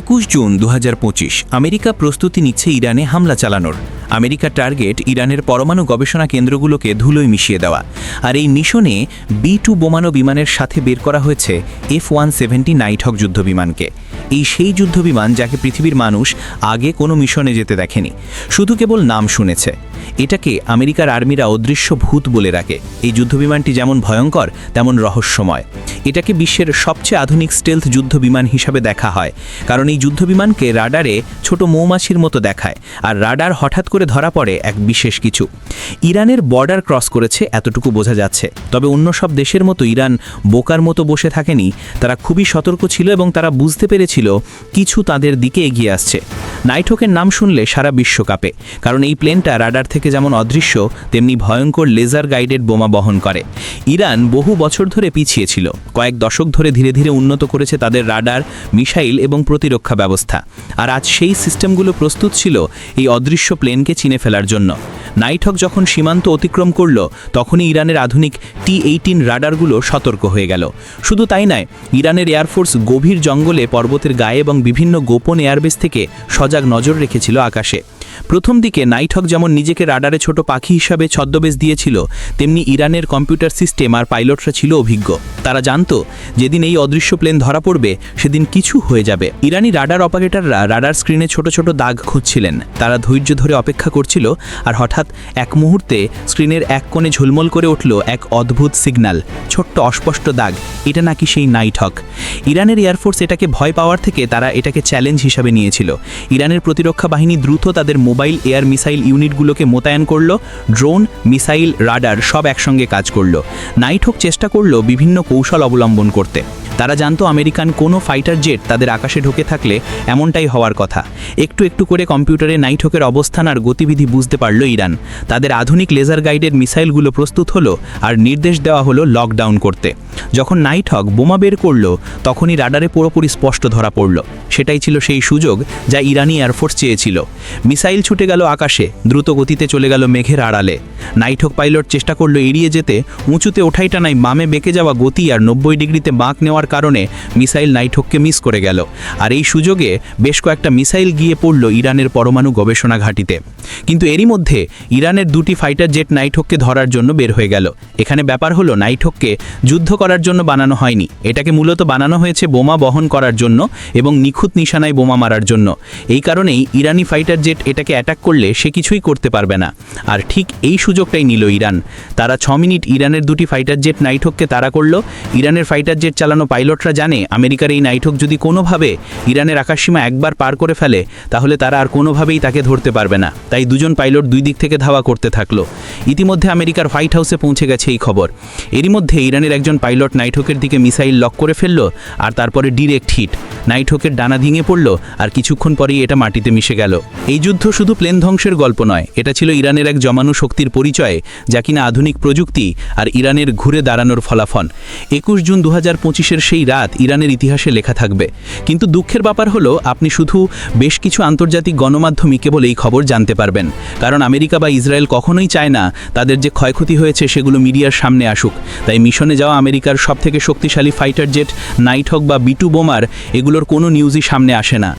একুশ জুন দু হাজার পঁচিশ, আমেরিকা প্রস্তুতি নিচ্ছে ইরানে হামলা চালানোর। আমেরিকার টার্গেট ইরানের পরমাণু গবেষণা কেন্দ্রগুলোকে ধুলোয় মিশিয়ে দেওয়া। আর এই মিশনে বি টু বোমানো বিমানের সাথে বের করা হয়েছে এফ ওয়ান সেভেন্টি নাইটহক যুদ্ধবিমানকে। এই সেই যুদ্ধবিমান যাকে পৃথিবীর মানুষ আগে কোনো মিশনে যেতে দেখেনি, শুধু কেবল নাম শুনেছে। এটাকে আমেরিকার আর্মিরা অদৃশ্য ভূত বলে রাখে। এই যুদ্ধবিমানটি যেমন ভয়ঙ্কর, তেমন রহস্যময়। এটাকে বিশ্বের সবচেয়ে আধুনিক স্টেলথ যুদ্ধবিমান হিসাবে দেখা হয়, কারণ এই যুদ্ধবিমানকে রাডারে ছোট মৌমাছির মতো দেখায়, আর রাডার হঠাৎ করে ধরা পড়ে এক বিশেষ কিছু। ইরানের বর্ডার ক্রস করেছে এতটুকু বোঝা যাচ্ছে। তবে অন্য সব দেশের মতো ইরান বোকার মতো বসে থাকেনি, তারা খুবই সতর্ক ছিল এবং তারা বুঝতে পেরেছিল কিছু তাদের দিকে এগিয়ে আসছে। নাইটহকের নাম শুনলে সারা বিশ্বকাপে, কারণ এই প্লেনটা রাডার থেকে যেমন অদৃশ্য, তেমনি ভয়ঙ্কর লেজার গাইডেড বোমা বহন করে। ইরান বহু বছর ধরে পিছিয়ে ছিল। কয়েক দশক ধরে ধীরে ধীরে উন্নত করেছে তাদের রাডার, মিসাইল এবং প্রতিরক্ষা ব্যবস্থা। আর আজ সেই সিস্টেমগুলো প্রস্তুত ছিল এই অদৃশ্য প্লেনকে চিনে ফেলার জন্য। নাইটহক যখন সীমান্ত অতিক্রম করল, তখনই ইরানের আধুনিক টি এইটিন রাডারগুলো সতর্ক হয়ে গেল। শুধু তাই নয়, ইরানের এয়ারফোর্স গভীর জঙ্গলে পর্বতের গায়ে এবং বিভিন্ন গোপন এয়ারবেস থেকে সজাগ নজর রেখেছিল আকাশে। প্রথম দিকে নাইটহক যেমন নিজেকে রাডারে ছোট পাখি হিসাবে ছদ্মবেশ দিয়েছিল, তেমনি ইরানের কম্পিউটার সিস্টেম আর পাইলটরা ছিল অভিজ্ঞ। তারা জানতো, যেদিন এই অদৃশ্য প্লেন ধরা পড়বে, সেদিন কিছু হয়ে যাবে। ইরানি রাডার অপারেটররা রাডার স্ক্রিনে ছোট ছোট দাগ খুঁজছিলেন। তারা ধৈর্য ধরে অপেক্ষা করছিল আর হঠাৎ এক মুহূর্তে স্ক্রিনের এক কোণে ঝুলমল করে উঠল এক অদ্ভুত সিগন্যাল, ছোট্ট অস্পষ্ট দাগ। এটা নাকি সেই নাইটহক। ইরানের এয়ারফোর্স এটাকে ভয় পাওয়ার থেকে তারা এটাকে চ্যালেঞ্জ হিসাবে নিয়েছিল। ইরানের প্রতিরক্ষা বাহিনী দ্রুত তাদের মোবাইল, এয়ার মিসাইল ইউনিটগুলোকে মোতায়েন করল, ড্রোন, মিসাইল, রাডার সব একসঙ্গে কাজ করল। নাইটহক চেষ্টা করল বিভিন্ন কৌশল অবলম্বন করতে। তারা জানতো আমেরিকান কোনো ফাইটার জেট তাদের আকাশে ঢোকে থাকলে এমনটাই হওয়ার কথা। একটু একটু করে কম্পিউটারে নাইটহকের অবস্থান আর গতিবিধি বুঝতে পারল ইরান। তাদের আধুনিক লেজার গাইডের মিসাইলগুলো প্রস্তুত হলো আর নির্দেশ দেওয়া হলো লকডাউন করতে। যখন নাইটহক বোমা বের করল, তখনই রাডারে পুরোপুরি স্পষ্ট ধরা পড়ল। সেটাই ছিল সেই সুযোগ যা ইরানি এয়ারফোর্স চেয়েছিল। মিসাইল ছুটে গেল আকাশে, দ্রুত গতিতে চলে গেল মেঘের আড়ালে। নাইটহক পাইলট চেষ্টা করল এড়িয়ে যেতে, উঁচুতে ওঠাই টানাই বামে বেঁকে যাওয়া গতি আর নব্বই ডিগ্রিতে বাঁক নেওয়ার কারণে মিসাইল নাইটহককে মিস করে গেল। আর এই সুযোগে বেশ কয়েকটা মিসাইল গিয়ে পড়ল ইরানের পরমাণু গবেষণা ঘাঁটিতে। কিন্তু এরই মধ্যে ইরানের দুটি ফাইটার জেট নাইটহককে ধরার জন্য বের হয়ে গেল। এখানে ব্যাপার হলো নাইটহককে যুদ্ধ করার জন্য বানানো হয়নি। এটাকে মূলত বানানো হয়েছে বোমা বহন করার জন্য এবং নিখুঁত নিশানায় বোমা মারার জন্য। এই কারণেই ইরানি ফাইটার জেট এটাকে অ্যাটাক করলে সে কিছুই করতে পারবে না। আর ঠিক এই সুযোগটাই নিল ইরান। তারা ছ মিনিট ইরানের দুটি ফাইটার জেট নাইটহককে তাড়া করল। ইরানের ফাইটার জেট চালানো পাইলটরা জানে আমেরিকার এই নাইটহক যদি কোনোভাবে ইরানের আকাশসীমা একবার পার করে ফেলে, তাহলে তারা আর কোনোভাবেই তাকে ধরতে পারবে না। তাই দুজন পাইলট দুই দিক থেকে ধাওয়া করতে থাকল। ইতিমধ্যে আমেরিকার হোয়াইট হাউসে পৌঁছে গেছে এই খবর। এরই মধ্যে ইরানের একজন পাইলট নাইটহকের দিকে মিসাইল লক করে ফেলল আর তারপরে ডিরেক্ট হিট। নাইটহকের ডানা ভেঙে পড়ল আর কিছুক্ষণ পরেই এটা মাটিতে মিশে গেল। এই যুদ্ধ শুধু প্লেন ধ্বংসের গল্প নয়, এটা ছিল ইরানের এক জমানু শক্তির পরিচয়, যা কিনা আধুনিক প্রযুক্তি আর ইরানের ঘুরে দাঁড়ানোর ফলাফল। একুশ জুন দু হাজার পঁচিশের সেই রাত ইরানের ইতিহাসে লেখা থাকবে। কিন্তু দুঃখের ব্যাপার হলো, আপনি শুধু বেশ কিছু আন্তর্জাতিক গণমাধ্যমই কেবল এই খবর জানতে পারবেন। কারণ আমেরিকা বা ইসরায়েল কখনোই চায় না তাদের যে ক্ষয়ক্ষতি হয়েছে সেগুলো মিডিয়ার সামনে আসুক। তাই মিশনে যাওয়া আমেরিকার সবথেকে শক্তিশালী ফাইটার জেট, নাইট হক বা বিটু বোমার এগুলোর কোনো নিউজই সামনে আসে না।